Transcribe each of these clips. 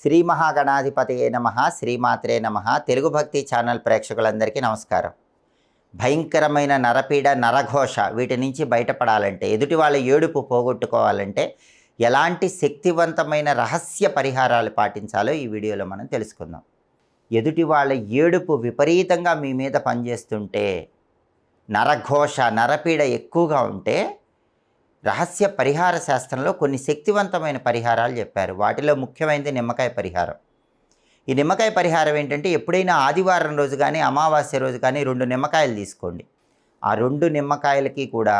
శ్రీ మహాగణాధిపతయే నమ శ్రీమాత్రే నమ. తెలుగు భక్తి ఛానల్ ప్రేక్షకులందరికీ నమస్కారం. భయంకరమైన నరపీడ నరఘోష వీటి నుంచి బయటపడాలంటే ఎదుటి వాళ్ళ ఏడుపు పోగొట్టుకోవాలంటే ఎలాంటి శక్తివంతమైన రహస్య పరిహారాలు పాటించాలో ఈ వీడియోలో మనం తెలుసుకుందాం. ఎదుటి వాళ్ళ ఏడుపు విపరీతంగా మీ మీద పనిచేస్తుంటే నరఘోష నరపీడ ఎక్కువగా ఉంటే రహస్య పరిహార శాస్త్రంలో కొన్ని శక్తివంతమైన పరిహారాలు చెప్పారు. వాటిలో ముఖ్యమైనది నిమ్మకాయ పరిహారం. ఈ నిమ్మకాయ పరిహారం ఏంటంటే ఎప్పుడైనా ఆదివారం రోజు కానీ అమావాస్య రోజు కానీ రెండు నిమ్మకాయలు తీసుకోండి. ఆ రెండు నిమ్మకాయలకి కూడా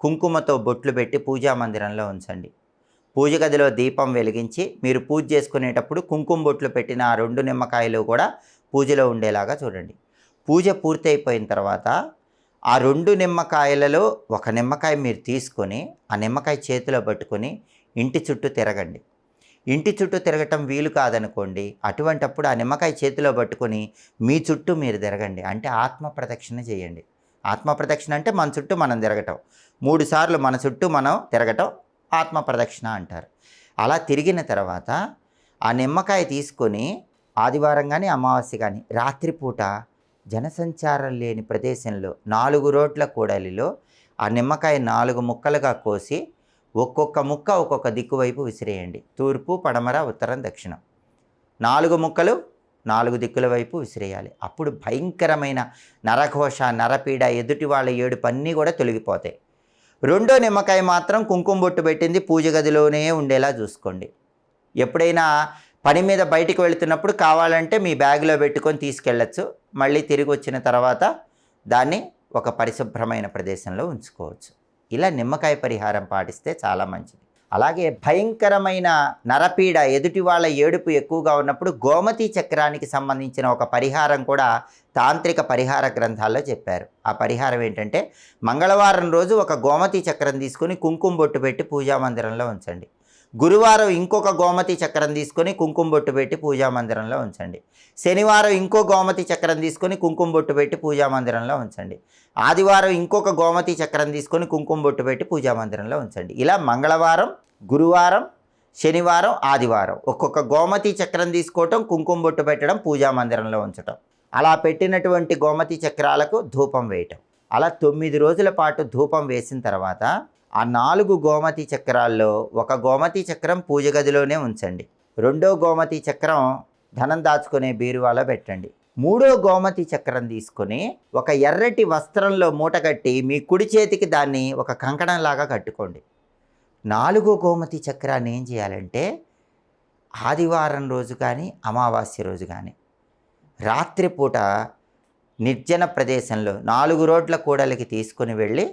కుంకుమతో బొట్లు పెట్టి పూజా మందిరంలో ఉంచండి. పూజ గదిలో దీపం వెలిగించి మీరు పూజ చేసుకునేటప్పుడు కుంకుమ బొట్లు పెట్టిన ఆ రెండు నిమ్మకాయలు కూడా పూజలో ఉండేలాగా చూడండి. పూజ పూర్తయిపోయిన తర్వాత ఆ రెండు నిమ్మకాయలలో ఒక నిమ్మకాయ మీరు తీసుకొని ఆ నిమ్మకాయ చేతిలో పట్టుకొని ఇంటి చుట్టూ తిరగండి. ఇంటి చుట్టూ తిరగటం వీలు కాదనుకోండి. అటువంటప్పుడు ఆ నిమ్మకాయ చేతిలో పట్టుకొని మీ చుట్టూ మీరు తిరగండి. అంటే ఆత్మ ప్రదక్షిణ చేయండి. ఆత్మ ప్రదక్షిణ అంటే మన చుట్టూ మనం తిరగటం. మూడు సార్లు మన చుట్టూ మనం తిరగటం ఆత్మ ప్రదక్షిణ అంటారు. అలా తిరిగిన తర్వాత ఆ నిమ్మకాయ తీసుకొని ఆదివారం కానీ అమావాస్య కానీ రాత్రిపూట జనసంచారం లేని ప్రదేశంలో నాలుగు రోడ్ల కూడలిలో ఆ నిమ్మకాయ నాలుగు ముక్కలుగా కోసి ఒక్కొక్క ముక్క ఒక్కొక్క దిక్కు వైపు విసిరేయండి. తూర్పు పడమర ఉత్తరం దక్షిణం. నాలుగు ముక్కలు నాలుగు దిక్కుల వైపు విసిరేయాలి. అప్పుడు భయంకరమైన నరఘోష నరపీడ ఎదుటి వాళ్ళ ఏడుపు అన్నీ కూడా తొలగిపోతాయి. రెండో నిమ్మకాయ మాత్రం కుంకుమ బొట్టు పెట్టింది పూజ గదిలోనే ఉండేలా చూసుకోండి. ఎప్పుడైనా పని మీద బయటికి వెళుతున్నప్పుడు కావాలంటే మీ బ్యాగ్లో పెట్టుకొని తీసుకెళ్ళచ్చు. మళ్ళీ తిరిగి వచ్చిన తర్వాత దాన్ని ఒక పరిశుభ్రమైన ప్రదేశంలో ఉంచుకోవచ్చు. ఇలా నిమ్మకాయ పరిహారం పాటిస్తే చాలా మంచిది. అలాగే భయంకరమైన నరపీడ ఎదుటి వాళ్ళ ఏడుపు ఎక్కువగా ఉన్నప్పుడు గోమతి చక్రానికి సంబంధించిన ఒక పరిహారం కూడా తాంత్రిక పరిహార గ్రంథాల్లో చెప్పారు. ఆ పరిహారం ఏంటంటే మంగళవారం రోజు ఒక గోమతి చక్రం తీసుకొని కుంకుమ బొట్టు పెట్టి పూజా మందిరంలో ఉంచండి. గురువారం ఇంకొక గోమతి చక్రం తీసుకొని కుంకుమ బొట్టు పెట్టి పూజా మందిరంలో ఉంచండి. శనివారం ఇంకో గోమతి చక్రం తీసుకొని కుంకుమ బొట్టు పెట్టి పూజా మందిరంలో ఉంచండి. ఆదివారం ఇంకొక గోమతి చక్రం తీసుకొని కుంకుమ బొట్టు పెట్టి పూజా మందిరంలో ఉంచండి. ఇలా మంగళవారం గురువారం శనివారం ఆదివారం ఒక్కొక్క గోమతి చక్రం తీసుకోవటం కుంకుమ బొట్టు పెట్టడం పూజా మందిరంలో ఉంచటం. అలా పెట్టినటువంటి గోమతి చక్రాలకు ధూపం వేయటం. అలా తొమ్మిది రోజుల పాటు ధూపం వేసిన తర్వాత ఆ నాలుగు గోమతి చక్రాల్లో ఒక గోమతి చక్రం పూజ గదిలోనే ఉంచండి. రెండో గోమతి చక్రం ధనం దాచుకునే బీరువాలో పెట్టండి. మూడో గోమతి చక్రం తీసుకొని ఒక ఎర్రటి వస్త్రంలో మూట కట్టి మీ కుడి చేతికి దాన్ని ఒక కంకణంలాగా కట్టుకోండి. నాలుగో గోమతి చక్రాన్ని ఏం చేయాలంటే ఆదివారం రోజు కానీ అమావాస్య రోజు కానీ రాత్రిపూట నిర్జన ప్రదేశంలో నాలుగు రోడ్ల కూడలికి తీసుకొని వెళ్ళి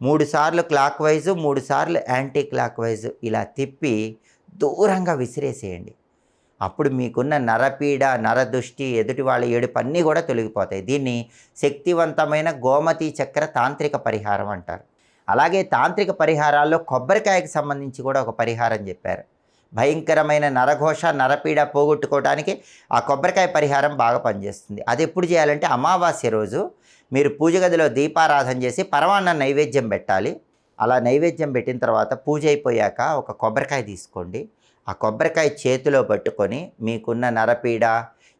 మూడు సార్లు క్లాక్ వైజు మూడు సార్లు యాంటీ క్లాక్ వైజు ఇలా తిప్పి దూరంగా విసిరేసేయండి. అప్పుడు మీకున్న నరపీడ నరదృష్టి ఎదుటి వాళ్ళ ఏడుపు అన్నీ కూడా తొలగిపోతాయి. దీన్ని శక్తివంతమైన గోమతి చక్ర తాంత్రిక పరిహారం అంటారు. అలాగే తాంత్రిక పరిహారాల్లో కొబ్బరికాయకి సంబంధించి కూడా ఒక పరిహారం చెప్పారు. భయంకరమైన నరఘోష నరపీడ పోగొట్టుకోవడానికి ఆ కొబ్బరికాయ పరిహారం బాగా పనిచేస్తుంది. అది ఎప్పుడు చేయాలంటే అమావాస్య రోజు మీరు పూజ గదిలో దీపారాధన చేసి పరమాన్న నైవేద్యం పెట్టాలి. అలా నైవేద్యం పెట్టిన తర్వాత పూజ అయిపోయాక ఒక కొబ్బరికాయ తీసుకోండి. ఆ కొబ్బరికాయ చేతిలో పట్టుకొని మీకున్న నరపీడ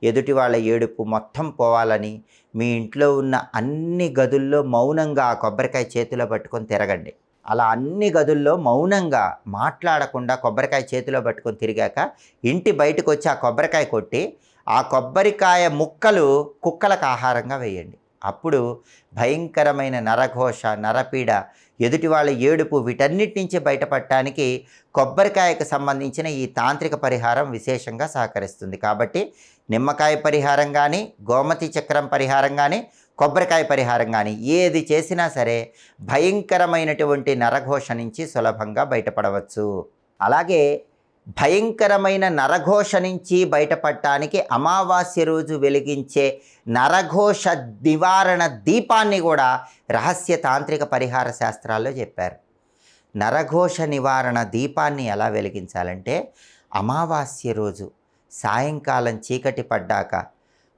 ఎదుటి వాళ్ళ ఏడుపు మొత్తం పోవాలని మీ ఇంట్లో ఉన్న అన్ని గదుల్లో మౌనంగా ఆ కొబ్బరికాయ చేతిలో పట్టుకొని తిరగండి. అలా అన్ని గదుల్లో మౌనంగా మాట్లాడకుండా కొబ్బరికాయ చేతిలో పట్టుకొని తిరిగాక ఇంటి బయటకు వచ్చి ఆ కొబ్బరికాయ కొట్టి ఆ కొబ్బరికాయ ముక్కలు కుక్కలకు ఆహారంగా వేయండి. అప్పుడు భయంకరమైన నరఘోష నరపీడ ఎదుటి వాళ్ళ ఏడుపు వీటన్నిటి నుంచి బయటపడటానికి కొబ్బరికాయకు సంబంధించిన ఈ తాంత్రిక పరిహారం విశేషంగా సహకరిస్తుంది. కాబట్టి నిమ్మకాయ పరిహారం కానీ గోమతి చక్రం పరిహారం కానీ కొబ్బరికాయ పరిహారం కానీ ఏది చేసినా సరే భయంకరమైనటువంటి నరఘోష నుంచి సులభంగా బయటపడవచ్చు. అలాగే భయంకరమైన నరఘోష నుంచి బయటపడటానికి అమావాస్య రోజు వెలిగించే నరఘోష నివారణ దీపాన్ని కూడా రహస్య తాంత్రిక పరిహార శాస్త్రాల్లో చెప్పారు. నరఘోష నివారణ దీపాన్ని ఎలా వెలిగించాలంటే అమావాస్య రోజు సాయంకాలం చీకటి పడ్డాక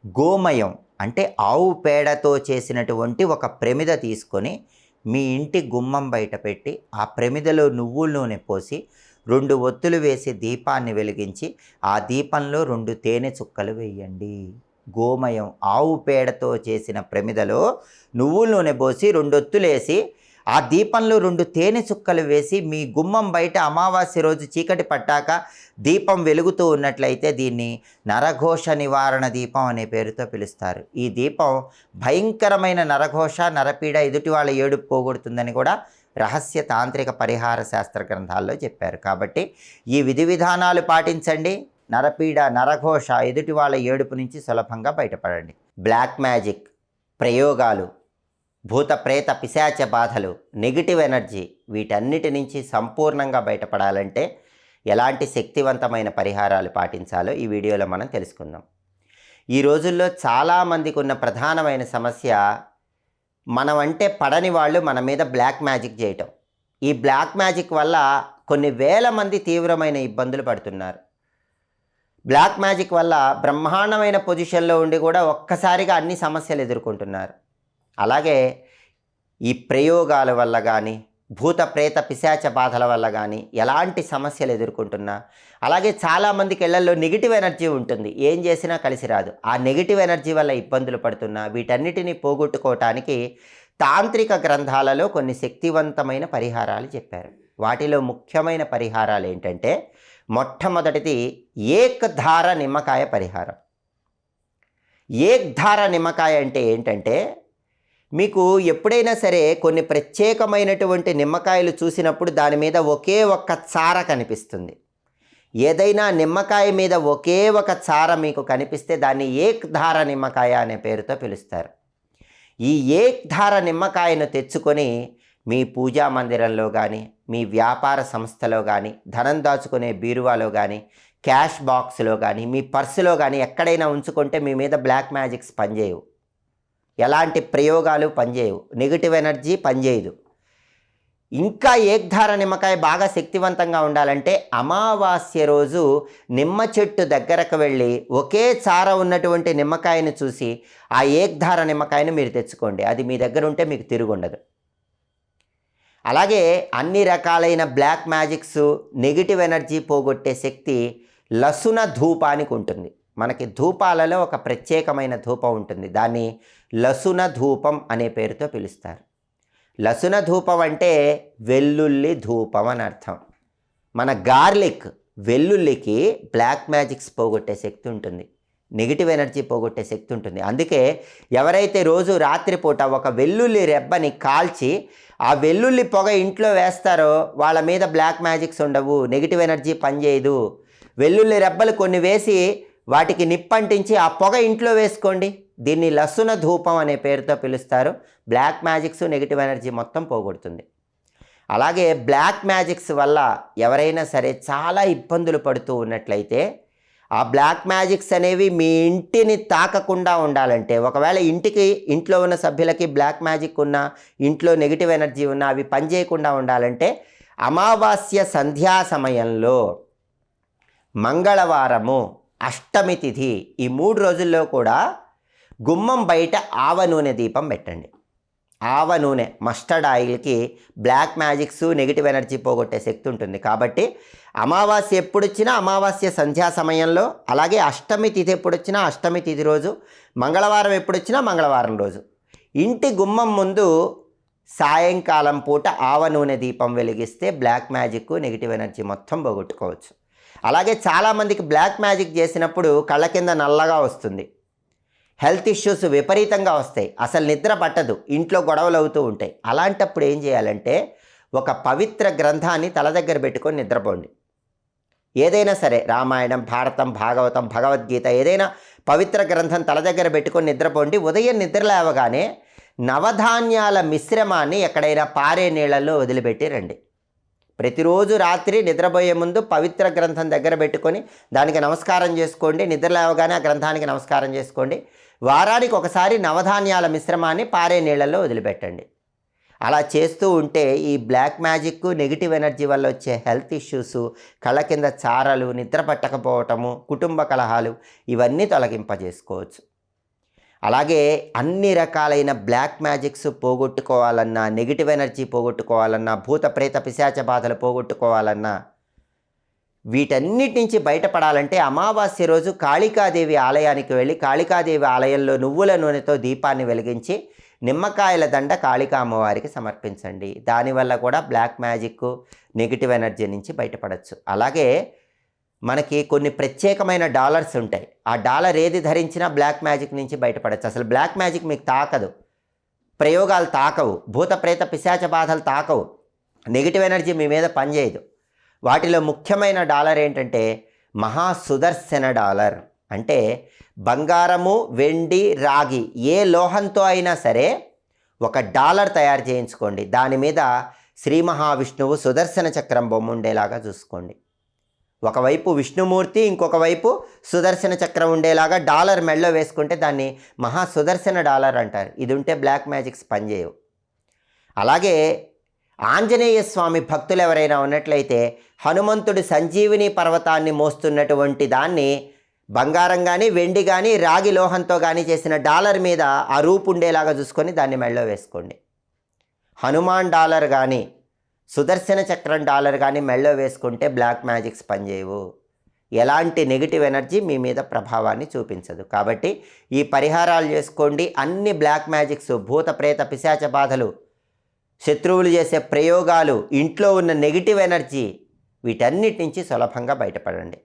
గోమయం అంటే ఆవు పేడతో చేసినటువంటి ఒక ప్రమిద తీసుకొని మీ ఇంటి గుమ్మం బయట పెట్టి ఆ ప్రమిదలో నువ్వుల నూనె పోసి రెండు ఒత్తులు వేసి దీపాన్ని వెలిగించి ఆ దీపంలో రెండు తేనె చుక్కలు వేయండి. గోమయం ఆవు పేడతో చేసిన ప్రమిదలో నువ్వుల నూనె పోసి రెండు ఒత్తులేసి ఆ దీపంలో రెండు తేనె చుక్కలు వేసి మీ గుమ్మం బయట అమావాస్య రోజు చీకటి పట్టాక దీపం వెలుగుతూ ఉన్నట్లయితే దీన్ని నరఘోష నివారణ దీపం అనే పేరుతో పిలుస్తారు. ఈ దీపం భయంకరమైన నరఘోష నరపీడ ఎదుటి వాళ్ళ ఏడుపు పోగొడుతుందని కూడా రహస్య తాంత్రిక పరిహార శాస్త్ర గ్రంథాల్లో చెప్పారు. కాబట్టి ఈ విధి విధానాలు పాటించండి. నరపీడ నరఘోష ఎదుటి వాళ్ళ ఏడుపు నుంచి సులభంగా బయటపడండి. బ్లాక్ మ్యాజిక్ ప్రయోగాలు భూత ప్రేత పిశాచ బాధలు నెగిటివ్ ఎనర్జీ వీటన్నిటి నుంచి సంపూర్ణంగా బయటపడాలంటే ఎలాంటి శక్తివంతమైన పరిహారాలు పాటించాలో ఈ వీడియోలో మనం తెలుసుకుందాం. ఈ రోజుల్లో చాలామందికి ఉన్న ప్రధానమైన సమస్య మనం అంటే పడని వాళ్ళు మన మీద బ్లాక్ మ్యాజిక్ చేయటం. ఈ బ్లాక్ మ్యాజిక్ వల్ల కొన్ని వేల మంది తీవ్రమైన ఇబ్బందులు పడుతున్నారు. బ్లాక్ మ్యాజిక్ వల్ల బ్రహ్మాండమైన పొజిషన్లో ఉండి కూడా ఒక్కసారిగా అన్ని సమస్యలు ఎదుర్కొంటున్నారు. అలాగే ఈ ప్రయోగాల వల్ల కానీ భూత ప్రేత పిశాచ బాధల వల్ల కానీ ఎలాంటి సమస్యలు ఎదుర్కొంటున్నా అలాగే చాలామందికి ఇళ్ళలో నెగిటివ్ ఎనర్జీ ఉంటుంది. ఏం చేసినా కలిసి రాదు. ఆ నెగిటివ్ ఎనర్జీ వల్ల ఇబ్బందులు పడుతున్నా వీటన్నిటిని పోగొట్టుకోవటానికి తాంత్రిక గ్రంథాలలో కొన్ని శక్తివంతమైన పరిహారాలు చెప్పారు. వాటిలో ముఖ్యమైన పరిహారాలు ఏంటంటే మొట్టమొదటిది ఏకధార నిమ్మకాయ పరిహారం. ఏక్ధార నిమ్మకాయ అంటే ఏంటంటే మీకు ఎప్పుడైనా సరే కొన్ని ప్రత్యేకమైనటువంటి నిమ్మకాయలు చూసినప్పుడు దాని మీద ఒకే ఒక్క చార కనిపిస్తుంది. ఏదైనా నిమ్మకాయ మీద ఒకే ఒక చార మీకు కనిపిస్తే దాన్ని ఏక్ధార నిమ్మకాయ అనే పేరుతో పిలుస్తారు. ఈ ఏక్ధార నిమ్మకాయను తెచ్చుకొని మీ పూజా మందిరంలో కానీ మీ వ్యాపార సంస్థలో కానీ ధనం దాచుకునే బీరువాలో కానీ క్యాష్ బాక్స్లో కానీ మీ పర్సులో కానీ ఎక్కడైనా ఉంచుకుంటే మీ మీద బ్లాక్ మ్యాజిక్స్ పనిచేయవు. ఎలాంటి ప్రయోగాలు పనిచేయవు. నెగిటివ్ ఎనర్జీ పనిచేయదు. ఇంకా ఏక్ధార నిమ్మకాయ బాగా శక్తివంతంగా ఉండాలంటే అమావాస్య రోజు నిమ్మ చెట్టు దగ్గరకు వెళ్ళి ఒకే చార ఉన్నటువంటి నిమ్మకాయను చూసి ఆ ఏక్ధార నిమ్మకాయను మీరు తెచ్చుకోండి. అది మీ దగ్గర ఉంటే మీకు తిరుగుండదు. అలాగే అన్ని రకాలైన బ్లాక్ మ్యాజిక్స్ నెగిటివ్ ఎనర్జీ పోగొట్టే శక్తి లసున ధూపానికి ఉంటుంది. మనకి ధూపాలలో ఒక ప్రత్యేకమైన ధూపం ఉంటుంది. దాన్ని లసున ధూపం అనే పేరుతో పిలుస్తారు. లసున ధూపం అంటే వెల్లుల్లి ధూపం అని అర్థం. మన గార్లిక్ వెల్లుల్లికి బ్లాక్ మ్యాజిక్స్ పోగొట్టే శక్తి ఉంటుంది. నెగిటివ్ ఎనర్జీ పోగొట్టే శక్తి ఉంటుంది. అందుకే ఎవరైతే రోజు రాత్రిపూట ఒక వెల్లుల్లి రెబ్బని కాల్చి ఆ వెల్లుల్లి పొగ ఇంట్లో వేస్తారో వాళ్ళ మీద బ్లాక్ మ్యాజిక్స్ ఉండవు నెగిటివ్ ఎనర్జీ పనిచేయదు. వెల్లుల్లి రెబ్బలు కొన్ని వేసి వాటికి నిప్పంటించి ఆ పొగ ఇంట్లో వేసుకోండి. దీన్ని లసున ధూపం అనే పేరుతో పిలుస్తారు. బ్లాక్ మ్యాజిక్స్ నెగిటివ్ ఎనర్జీ మొత్తం పోగొడుతుంది. అలాగే బ్లాక్ మ్యాజిక్స్ వల్ల ఎవరైనా సరే చాలా ఇబ్బందులు పడుతూ ఉన్నట్లయితే ఆ బ్లాక్ మ్యాజిక్స్ అనేవి మీ ఇంటిని తాకకుండా ఉండాలంటే ఒకవేళ ఇంటికి ఇంట్లో ఉన్న సభ్యులకి బ్లాక్ మ్యాజిక్ ఉన్న ఇంట్లో నెగిటివ్ ఎనర్జీ ఉన్నా అవి పనిచేయకుండా ఉండాలంటే అమావాస్య సంధ్యా సమయంలో మంగళవారము అష్టమి తిథి ఈ మూడు రోజుల్లో కూడా గుమ్మం బయట ఆవ నూనె దీపం పెట్టండి. ఆవ నూనె మస్టర్డ్ ఆయిల్కి బ్లాక్ మ్యాజిక్స్ నెగిటివ్ ఎనర్జీ పోగొట్టే శక్తి ఉంటుంది. కాబట్టి అమావాస్య ఎప్పుడు వచ్చినా అమావాస్య సంధ్యా సమయంలో అలాగే అష్టమి తిథి ఎప్పుడు వచ్చినా అష్టమి తిథి రోజు మంగళవారం ఎప్పుడు వచ్చినా మంగళవారం రోజు. ఇంటి గుమ్మం ముందు సాయంకాలం పూట ఆవ నూనె దీపం వెలిగిస్తే బ్లాక్ మ్యాజిక్ నెగిటివ్ ఎనర్జీ మొత్తం పోగొట్టుకోవచ్చు. అలాగే చాలామందికి బ్లాక్ మ్యాజిక్ చేసినప్పుడు కళ్ళ కింద నల్లగా వస్తుంది. హెల్త్ ఇష్యూస్ విపరీతంగా వస్తాయి. అసలు నిద్ర పట్టదు. ఇంట్లో గొడవలు అవుతూ ఉంటాయి. అలాంటప్పుడు ఏం చేయాలంటే ఒక పవిత్ర గ్రంథాన్ని తల దగ్గర పెట్టుకొని నిద్రపోండి. ఏదైనా సరే రామాయణం భారతం భాగవతం భగవద్గీత ఏదైనా పవిత్ర గ్రంథం తల దగ్గర పెట్టుకొని నిద్రపోండి. ఉదయం నిద్ర లేవగానే నవధాన్యాల మిశ్రమాన్ని ఎక్కడైనా పారే నీళ్ళల్లో వదిలిపెట్టి రండి. ప్రతిరోజు రాత్రి నిద్రపోయే ముందు పవిత్ర గ్రంథం దగ్గర పెట్టుకొని దానికి నమస్కారం చేసుకోండి. నిద్ర లేవగానే ఆ గ్రంథానికి నమస్కారం చేసుకోండి. వారానికి ఒకసారి నవధాన్యాల మిశ్రమాన్ని పారే నీళ్ళల్లో వదిలిపెట్టండి. అలా చేస్తూ ఉంటే ఈ బ్లాక్ మ్యాజిక్ నెగిటివ్ ఎనర్జీ వల్ల వచ్చే హెల్త్ ఇష్యూస్ కళ్ళ కింద చారలు నిద్ర పట్టకపోవటము కుటుంబ కలహాలు ఇవన్నీ తొలగింపజేసుకోవచ్చు. అలాగే అన్ని రకాలైన బ్లాక్ మ్యాజిక్స్ పోగొట్టుకోవాలన్నా నెగిటివ్ ఎనర్జీ పోగొట్టుకోవాలన్నా భూత ప్రేత పిశాచ బాధలు పోగొట్టుకోవాలన్నా వీటన్నిటి నుంచి బయటపడాలంటే అమావాస్య రోజు కాళికాదేవి ఆలయానికి వెళ్ళి కాళికాదేవి ఆలయంలో నువ్వుల నూనెతో దీపాన్ని వెలిగించి నిమ్మకాయల దండ కాళికా అమ్మవారికి సమర్పించండి. దానివల్ల కూడా బ్లాక్ మ్యాజిక్ నెగిటివ్ ఎనర్జీ నుంచి బయటపడవచ్చు అలాగే మనకి కొన్ని ప్రత్యేకమైన డాలర్స్ ఉంటాయి. ఆ డాలర్ ఏది ధరించినా బ్లాక్ మ్యాజిక్ నుంచి బయటపడచ్చు. అసలు బ్లాక్ మ్యాజిక్ మీకు తాకదు. ప్రయోగాలు తాకవు. భూత ప్రేత పిశాచ బాధలు తాకవు. నెగిటివ్ ఎనర్జీ మీ మీద పనిచేయదు. వాటిలో ముఖ్యమైన డాలర్ ఏంటంటే మహా సుదర్శన డాలర్. అంటే బంగారము వెండి రాగి ఏ లోహంతో అయినా సరే ఒక డాలర్ తయారు చేయించుకోండి. దాని మీద శ్రీ మహావిష్ణువు సుదర్శన చక్రం బొమ్మ ఉండేలాగా చూసుకోండి. ఒకవైపు విష్ణుమూర్తి ఇంకొక వైపు సుదర్శన చక్రం ఉండేలాగా డాలర్ మెడలో వేసుకుంటే దాన్ని మహా సుదర్శన డాలర్ అంటారు. ఇది ఉంటే బ్లాక్ మ్యాజిక్స్ పనిచేయవు. అలాగే ఆంజనేయ స్వామి భక్తులు ఎవరైనా ఉన్నట్లయితే హనుమంతుడు సంజీవిని పర్వతాన్ని మోస్తున్నటువంటి దాన్ని బంగారం కానీ వెండి కానీ రాగి లోహంతో కానీ చేసిన డాలర్ మీద ఆ రూపు ఉండేలాగా చూసుకొని దాన్ని మెళ్ళో వేసుకోండి. హనుమాన్ డాలర్ కానీ సుదర్శన చక్రం డాలర్ కానీ మెడలో వేసుకుంటే బ్లాక్ మ్యాజిక్స్ పనిచేయవు. ఎలాంటి నెగిటివ్ ఎనర్జీ మీ మీద ప్రభావాన్ని చూపించదు. కాబట్టి ఈ పరిహారాలు చేసుకోండి. అన్ని బ్లాక్ మ్యాజిక్స్ భూత ప్రేత పిశాచ బాధలు శత్రువులు చేసే ప్రయోగాలు ఇంట్లో ఉన్న నెగిటివ్ ఎనర్జీ వీటన్నిటి నుంచి సులభంగా బయటపడండి.